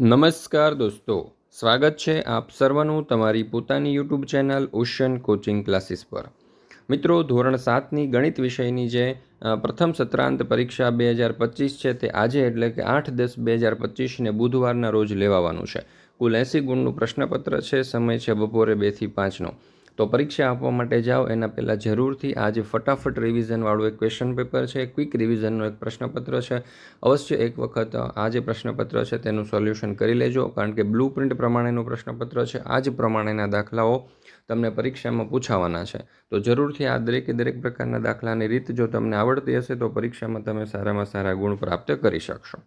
નમસ્કાર દોસ્તો, સ્વાગત છે આપ સર્વનું તમારી પોતાની YouTube channel ocean coaching classes પર. મિત્રો, ધોરણ સાતની ગણિત વિષયની જે પ્રથમ સત્રાંત પરીક્ષા બે હજાર પચીસ છે તે આજે એટલે કે આઠ દસ બે હજાર પચીસને બુધવારના રોજ લેવાવાનું છે. કુલ એંસી ગુણનું પ્રશ્નપત્ર છે, સમય છે બપોરે બેથી પાંચનો. તો પરીક્ષા આપવા માટે જાઓ. એના પહેલાં જરૂરથી આ જે ફટાફટ રિવિઝનવાળું એક ક્વેશ્ચન પેપર છે. ક્વિક રિવિઝનનો એક પ્રશ્નપત્ર છે. અવશ્ય એક વખત આ જે પ્રશ્નપત્ર છે તેનું સોલ્યુશન કરી લેજો. કારણ કે બ્લુ પ્રિન્ટ પ્રમાણેનું પ્રશ્નપત્ર છે. આ જ પ્રમાણેના દાખલાઓ તમને પરીક્ષામાં પૂછાવાના છે. તો જરૂરથી આ દરેકે દરેક પ્રકારના દાખલાની રીત જો તમને આવડતી હશે તો પરીક્ષામાં તમે સારામાં સારા ગુણ પ્રાપ્ત કરી શકશો.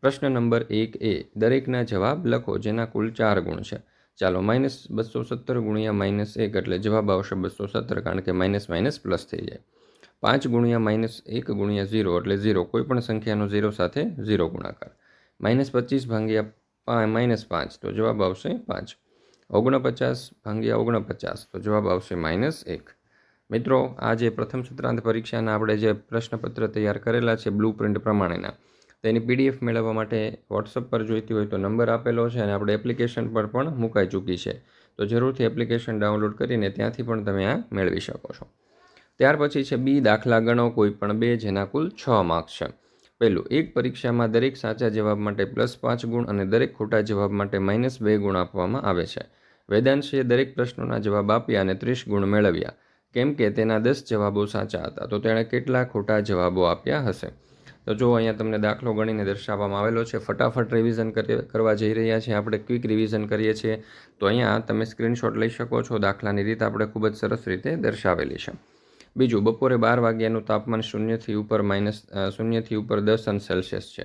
પ્રશ્ન નંબર એક એ, દરેકના જવાબ લખો, જેના કુલ ચાર ગુણ છે. ચાલો, માઇનસ બસો સત્તર ગુણ્યા માઇનસ એક એટલે જવાબ આવશે બસો સત્તર, કારણ કે માઇનસ માઇનસ પ્લસ થઈ જાય. પાંચ ગુણ્યા માઇનસ એક ગુણ્યા ઝીરો એટલે ઝીરો કોઈપણ સંખ્યાનો ઝીરો સાથે ઝીરો ગુણાકાર. માઇનસ પચીસ ભાંગ્યા માઇનસ પાંચ, તો જવાબ આવશે પાંચ. ઓગણપચાસ ભાંગ્યા ઓગણપચાસ, તો જવાબ આવશે માઇનસ એક. મિત્રો, આ જે પ્રથમ સત્રાંત પરીક્ષાના આપણે જે પ્રશ્નપત્ર તૈયાર કરેલા છે બ્લુ પ્રિન્ટ પ્રમાણેના તેની પીડીએફ મેળવવા માટે વોટ્સઅપ પર જોઈતી હોય તો નંબર આપેલો છે અને આપણે એપ્લિકેશન પર પણ મુકાઈ ચૂકી છે. તો જરૂરથી એપ્લિકેશન ડાઉનલોડ કરીને ત્યાંથી પણ તમે આ મેળવી શકો છો. ત્યાર પછી છે બી દાખલા ગણો, કોઈ પણ બે, જેના કુલ છ માર્ક્સ છે. પહેલું, એક પરીક્ષામાં દરેક સાચા જવાબ માટે પ્લસ પાંચ ગુણ અને દરેક ખોટા જવાબ માટે માઇનસ બે ગુણ આપવામાં આવે છે. વેદાંશીએ દરેક પ્રશ્નોના જવાબ આપ્યા અને ત્રીસ ગુણ મેળવ્યા. કેમ કે તેના દસ જવાબો સાચા હતા, તો તેણે કેટલા ખોટા જવાબો આપ્યા હશે? તો જો અહીંયા તમને દાખલો ગણીને દર્શાવવામાં આવેલો છે, ફટાફટ રિવિઝન કરવા જઈ રહ્યા છીએ, આપણે ક્વિક રિવિઝન કરીએ છીએ. તો અહીંયા તમે સ્ક્રીનશોટ લઈ શકો છો, દાખલાની રીત આપણે ખૂબ જ સરસ રીતે દર્શાવેલી છે. બીજું, બપોરે બાર વાગ્યાનું તાપમાન શૂન્યથી ઉપર માઇનસ શૂન્યથી ઉપર દસ અંશ સેલ્સિયસ છે.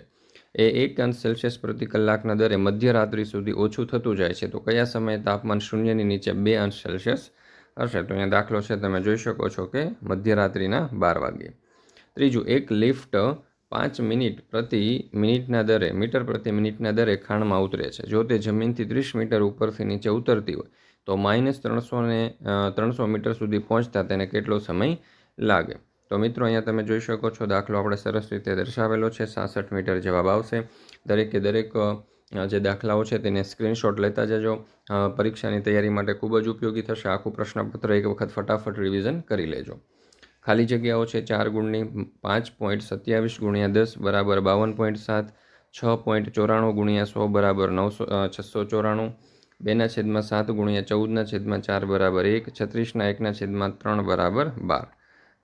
એ એક અંશ સેલ્સિયસ પ્રતિ કલાકના દરે મધ્યરાત્રિ સુધી ઓછું થતું જાય છે. તો કયા સમયે તાપમાન શૂન્યની નીચે બે અંશ સેલ્સિયસ હશે? તો અહીંયા દાખલો છે, તમે જોઈ શકો છો કે મધ્યરાત્રિના બાર વાગ્યે. ત્રીજું, એક લિફ્ટ પાંચ મિનિટ પ્રતિ મિનિટના દરે, મીટર પ્રતિ મિનિટના દરે ખાણમાં ઉતરે છે. જો તે જમીનથી ત્રીસ મીટર ઉપરથી નીચે ઉતરતી હોય, તો માઇનસ ત્રણસો ને ત્રણસો મીટર સુધી પહોંચતા તેને કેટલો સમય લાગે? તો મિત્રો, અહીંયા તમે જોઈ શકો છો, દાખલો આપણે સરસ રીતે દર્શાવેલો છે. સાસઠ મીટર જવાબ આવશે. દરેકે દરેક જે દાખલાઓ છે તેને સ્ક્રીનશોટ લેતા જજો. પરીક્ષાની તૈયારી માટે ખૂબ જ ઉપયોગી થશે. આખું પ્રશ્નપત્ર એક વખત ફટાફટ રિવિઝન કરી લેજો. ખાલી જગ્યાઓ છે ચાર ગુણની, પાંચ પોઈન્ટ સત્યાવીસ ગુણ્યા દસ બરાબર બાવન પોઈન્ટ સાત, છ પોઈન્ટ ચોરાણું ગુણ્યા સો બરાબર નવસો છસો ચોરાણું, બેના છેદમાં સાત ગુણ્યા ચૌદના છેદમાં ચાર બરાબર એક, છત્રીસના એકના છેદમાં ત્રણ બરાબર બાર.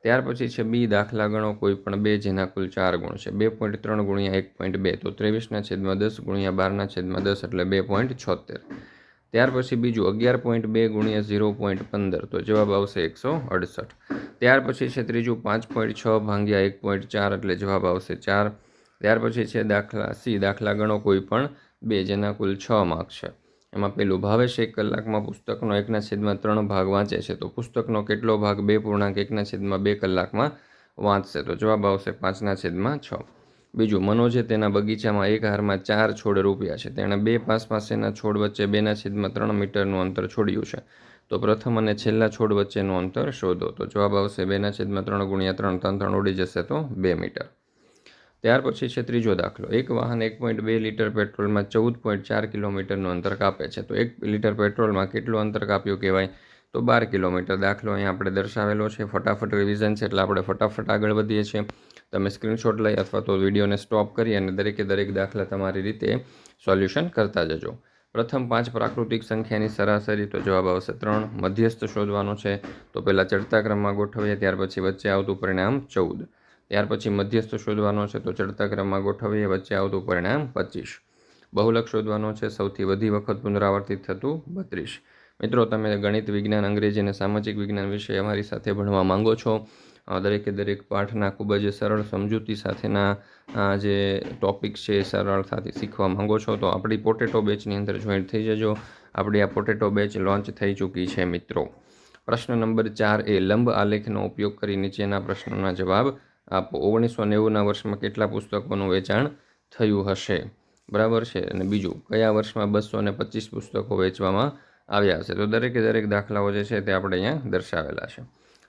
ત્યાર પછી છે બી દાખલા ગણો, કોઈ પણ બે જેના કુલ ચાર ગુણ છે. બે પોઈન્ટ ત્રણ ગુણ્યા એક પોઈન્ટ બે, તો ત્રેવીસના છેદમાં દસ ગુણ્યા બારના છેદમાં દસ, એટલે બે પોઈન્ટ છોતેર. ત્યાર પછી બીજું અગિયાર પોઈન્ટ બે ગુણ્યા ઝીરો પોઈન્ટ પંદર, તો જવાબ આવશે એકસો અડસઠ. ત્યાર પછી છે ત્રીજું પાંચ પોઈન્ટ છ ભાંગ્યા એક પોઈન્ટ ચાર, એટલે જવાબ આવશે ચાર. ત્યાર પછી છે દાખલા સી, દાખલા ગણો કોઈ પણ બે, જેના કુલ છ માર્ક છે. એમાં પેલું ભાવેશ એક કલાકમાં પુસ્તકનો એકના છેદમાં ત્રણ ભાગ વાંચે છે, તો પુસ્તકનો કેટલો ભાગ બે પૂર્ણાંક એકના છેદમાં બે કલાકમાં વાંચશે, તો જવાબ આવશે પાંચના છેદમાં છ. બીજું, મનોજે તેના બગીચામાં એક હારમાં ચાર છોડ રોપ્યા છે. તેણે બે પાસ પાસેના છોડ વચ્ચે બેના છેદમાં ત્રણ મીટરનું અંતર છોડ્યું છે. તો પ્રથમ અને છેલ્લા છોડ વચ્ચેનું અંતર શોધો. તો જવાબ આવશે બેના છેદમાં ત્રણ ગુણ્યા ત્રણ ત્રણ ત્રણ ઉડી જશે તો બે મીટર. ત્યાર પછી છે ત્રીજો દાખલો. એક વાહન એક પોઈન્ટ બે લીટર પેટ્રોલમાં ચૌદ પોઈન્ટ ચાર કિલોમીટરનું અંતર કાપે છે. તો એક લીટર પેટ્રોલમાં કેટલું અંતર કાપ્યું કહેવાય? તો બાર કિલોમીટર. દાખલો અહીંયા આપણે દર્શાવેલો છે. ફટાફટ રિવિઝન છે એટલે આપણે ફટાફટ આગળ વધીએ છીએ. તમે સ્ક્રીનશોટ લઈ અથવા તો વિડીયોને સ્ટોપ કરી અને દરેકે દરેક દાખલા તમારી રીતે સોલ્યુશન કરતા જજો. પ્રથમ પાંચ પ્રાકૃતિક સંખ્યાની સરાસરી તો જવાબ આવશે ત્રણ. મધ્યસ્થ શોધવાનો છે તો પહેલાં ચડતા ક્રમમાં ગોઠવીએ, ત્યાર પછી વચ્ચે આવતું પરિણામ ચૌદ. ત્યાર પછી મધ્યસ્થ શોધવાનો છે તો ચડતા ક્રમમાં ગોઠવીએ, વચ્ચે આવતું પરિણામ પચીસ. બહુલક શોધવાનો છે, સૌથી વધી વખત પુનરાવર્તિત થતું બત્રીસ. મિત્રો, તમે ગણિત, વિજ્ઞાન, અંગ્રેજી અને સામાજિક વિજ્ઞાન વિશે અમારી સાથે ભણવા માંગો છો. દરેકે દરેક પાઠના ખૂબ જ સરળ સમજૂતી સાથેના જે ટોપિક છે એ સરળતાથી શીખવા માંગો છો, તો આપણી પોટેટો બેચની અંદર જોઈન્ટ થઈ જજો. આપણી આ પોટેટો બેચ લોન્ચ થઈ ચૂકી છે મિત્રો. પ્રશ્ન નંબર ચાર એ લંબ આલેખનો ઉપયોગ કરી નીચેના પ્રશ્નોના જવાબ આપો. ઓગણીસો નેવુંના વર્ષમાં કેટલા પુસ્તકોનું વેચાણ થયું હશે? બરાબર છે. અને બીજું, કયા વર્ષમાં બસો અને પચીસ પુસ્તકો વેચવામાં આવ્યા હશે? તો દરેકે દરેક દાખલાઓ જે છે તે આપણે અહીંયા દર્શાવેલા છે.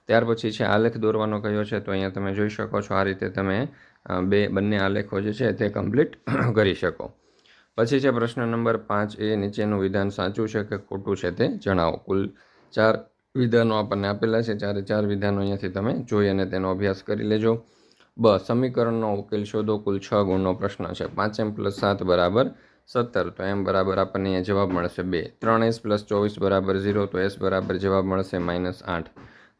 ત્યાર પછી છે, આલેખ દોરવાનો કયો છે, તો અહીંયા તમે જોઈ શકો છો, આ રીતે તમે બે, બંને આલેખો જે છે, તે કમ્પ્લીટ કરી શકો. પછી છે, પ્રશ્ન નંબર પાંચ એ નીચેનું વિધાન સાચું છે કે ખોટું છે તે જણાવો. કુલ ચાર વિધાનો આપણને આપેલા છે, ચારે ચાર વિધાનો અહીંયાથી તમે જોઈ અને તેનો અભ્યાસ કરી લેજો. બ, સમીકરણનો ઉકેલ શોધો, કુલ છ ગુણનો પ્રશ્ન છે. પાંચ એમ પ્લસ સાત બરાબર સત્તર, તો એમ બરાબર આપણને અહીંયા જવાબ મળશે બે. ત્રણ એસ પ્લસ ચોવીસ બરાબર ઝીરો, તો એસ બરાબર જવાબ મળશે માઇનસ આઠ.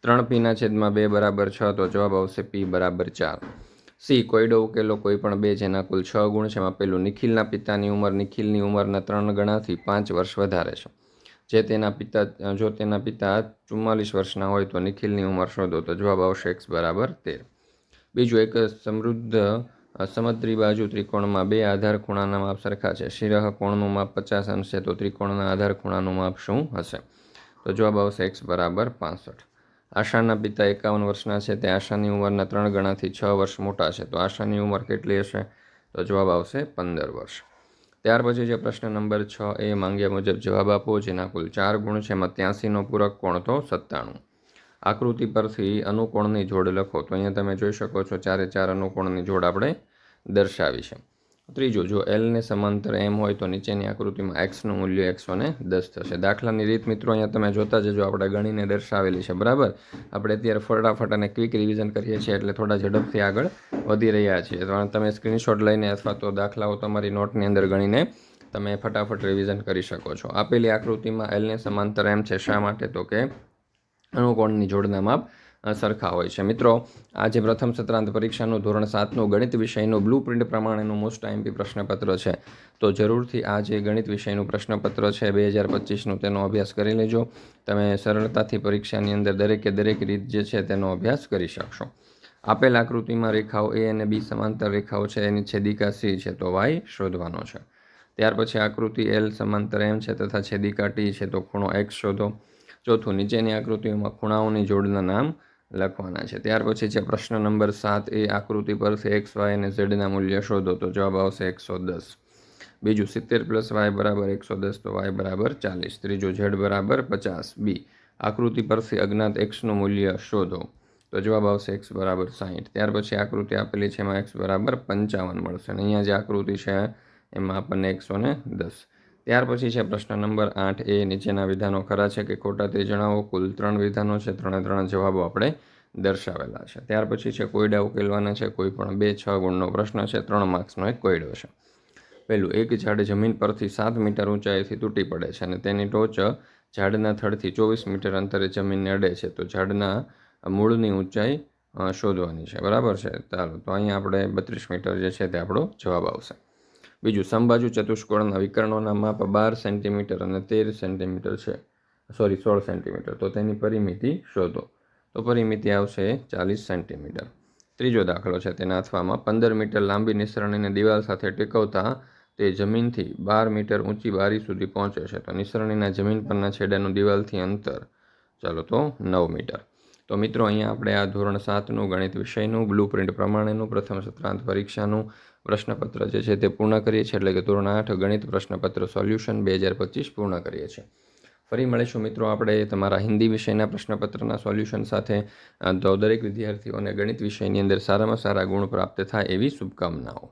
ત્રણ પીના છેદમાં બે બરાબર છ, તો જવાબ આવશે પી બરાબર ચાર. સી, કોયડો ઉકેલો કોઈ પણ બે જેના કુલ છ ગુણ છે, એમાં પેલું નિખિલના પિતાની ઉંમર, નિખિલની ઉંમરના ત્રણ ગણાથી પાંચ વર્ષ વધારે છે. જે તેના પિતા, જો તેના પિતા ચુમ્માલીસ વર્ષના હોય, તો નિખિલની ઉંમર શોધો, તો જવાબ આવશે એક્સ બરાબર તેર. બીજું એક સમૃદ્ધ, સમદ્રી બાજુ ત્રિકોણમાં બે આધાર ખૂણાના માપ સરખા છે. શિરહ કોણનું માપ પચાસ અંશ છે તો ત્રિકોણના આધાર ખૂણાનું માપ શું હશે? તો જવાબ આવશે એક્સ બરાબર પાસઠ. આશાના પિતા એકાવન વર્ષના છે, તે આશાની ઉંમરના ત્રણ ગણાથી છ વર્ષ મોટા છે. તો આશાની ઉંમર કેટલી હશે? તો જવાબ આવશે પંદર વર્ષ. ત્યાર પછી જે પ્રશ્ન નંબર છ એ માંગ્યા મુજબ જવાબ આપો, જેના કુલ ચાર ગુણ છે, એમાં ત્યાંસીનો પૂરક કોણ તો સત્તાણું. આકૃતિ પરથી અનુકોણની જોડ લખો. તો અહીંયા તમે જોઈ શકો છો, ચારે ચાર અનુકોણની જોડ આપણે દર્શાવી છે. ત્રીજું, જો એલને સમાંતર એમ હોય તો નીચેની આકૃતિમાં એક્સનું મૂલ્ય એકસો ને દસ થશે. દાખલાની રીત મિત્રો અહીંયા તમે જોતા જજો આપણે ગણીને દર્શાવેલી છે, બરાબર? આપણે અત્યારે ફટાફટ અને ક્વિક રિવિઝન કરીએ છીએ, એટલે થોડા ઝડપથી આગળ વધી રહ્યા છીએ. તો તમે સ્ક્રીનશોટ લઈને અથવા તો દાખલાઓ તમારી નોટની અંદર ગણીને તમે ફટાફટ રિવિઝન કરી શકો છો. આપેલી આકૃતિમાં એલને સમાંતર એમ છે શા માટે? તો કે અણુકોણની જોડના માપ સરખા હોય છે. મિત્રો આ જે પ્રથમ સત્રાંત પરીક્ષાનું ધોરણ સાતનું ગણિત વિષયનું બ્લુ પ્રિન્ટ પ્રમાણેનું મોસ્ટ આઈએમપી પ્રશ્નપત્ર છે. તો જરૂરથી આ જે ગણિત વિષયનું પ્રશ્નપત્ર છે. બે હજાર પચીસનું તેનો અભ્યાસ કરી લેજો. તમે સરળતાથી પરીક્ષાની અંદર દરેકે દરેક રીત જે છે તેનો અભ્યાસ કરી શકશો. આપેલ આકૃતિમાં રેખાઓ એ અને બી સમાંતર રેખાઓ છે. એની છેદિકા સી છે તો વાય શોધવાનો છે. ત્યાર પછી આકૃતિ એલ સમાંતર એમ છે તથા છેદિકા ટી છે તો ખૂણો એક્સ શોધો. ચોથું નીચેની આકૃતિઓમાં ખૂણાઓની જોડના નામ લખવાના છે. ત્યાર પછી છે પ્રશ્ન નંબર સાત, એ આકૃતિ પરથી એક્સ, વાય અને ઝેડના મૂલ્ય શોધો. તો જવાબ આવશે એકસો દસ. બીજું સિત્તેર પ્લસ વાય બરાબર એકસો દસ, તો વાય બરાબર ચાલીસ. ત્રીજું ઝેડ બરાબર પચાસ. બી, આકૃતિ પરથી અજ્ઞાત એક્સનું મૂલ્ય શોધો. તો જવાબ આવશે એક્સ બરાબર સાહીઠ. ત્યાર પછી આકૃતિ આપેલી છે એમાં એક્સ બરાબર પંચાવન મળશે. અને અહીંયા જે આકૃતિ છે, એમાં આપણને એકસો ને દસ. ત્યાર પછી છે પ્રશ્ન નંબર આઠ. એ નીચેના વિધાનો ખરા છે કે ખોટા તે જણાવો? કુલ ત્રણ વિધાનો છે, ત્રણે ત્રણ જવાબો આપણે દર્શાવેલા છે. ત્યાર પછી છે કોયડા ઉકેલવાના છે, કોઈ પણ બે, છ ગુણનો પ્રશ્ન છે, ત્રણ માર્ક્સનો એક કોયડો છે. પહેલું, એક ઝાડ જમીન પરથી સાત મીટર ઊંચાઈથી તૂટી પડે છે અને તેની ટોચ ઝાડના થડથી ચોવીસ મીટર અંતરે જમીનને અડે છે. તો ઝાડના મૂળની ઊંચાઈ શોધવાની છે. બરાબર છે? ચાલો, તો અહીંયા આપણે બત્રીસ મીટર જે છે તે આપણો જવાબ આવશે. બીજું સમબાજુ ચતુષ્કોણના વિકર્ણોના માપ બાર સેન્ટીમીટર અને તેર સેન્ટીમીટર છે. સોરી સોળ સેન્ટીમીટર. તો તેની પરિમિતિ શોધો. તો પરિમિતિ આવશે ચાલીસ સેન્ટીમીટર. ત્રીજો દાખલો છે તેના અથવામાં પંદર મીટર લાંબી નિસરણીને દિવાલ સાથે ટેકવતા તે જમીનથી બાર મીટર ઊંચી બારી સુધી પહોંચે છે. તો નિસરણીના જમીન પરના છેડાનું દિવાલથી અંતર. ચાલો તો નવ મીટર. તો મિત્રો, અહીંયા આપણે આ ધોરણ સાતનું ગણિત વિષયનું બ્લુ પ્રિન્ટ પ્રમાણેનું, પ્રથમ સત્રાંત પરીક્ષાનું પ્રશ્નપત્ર જે છે તે પૂર્ણ કરીએ છીએ, એટલે કે ધોરણ આઠ ગણિત પ્રશ્નપત્ર સોલ્યુશન બે હજાર પચીસ પૂર્ણ કરીએ છીએ. ફરી મળીશું મિત્રો આપણે તમારા હિન્દી વિષયના પ્રશ્નપત્રના સોલ્યુશન સાથે. તો દરેક વિદ્યાર્થીઓને ગણિત વિષયની અંદર સારામાં સારા ગુણ પ્રાપ્ત થાય એવી શુભકામનાઓ.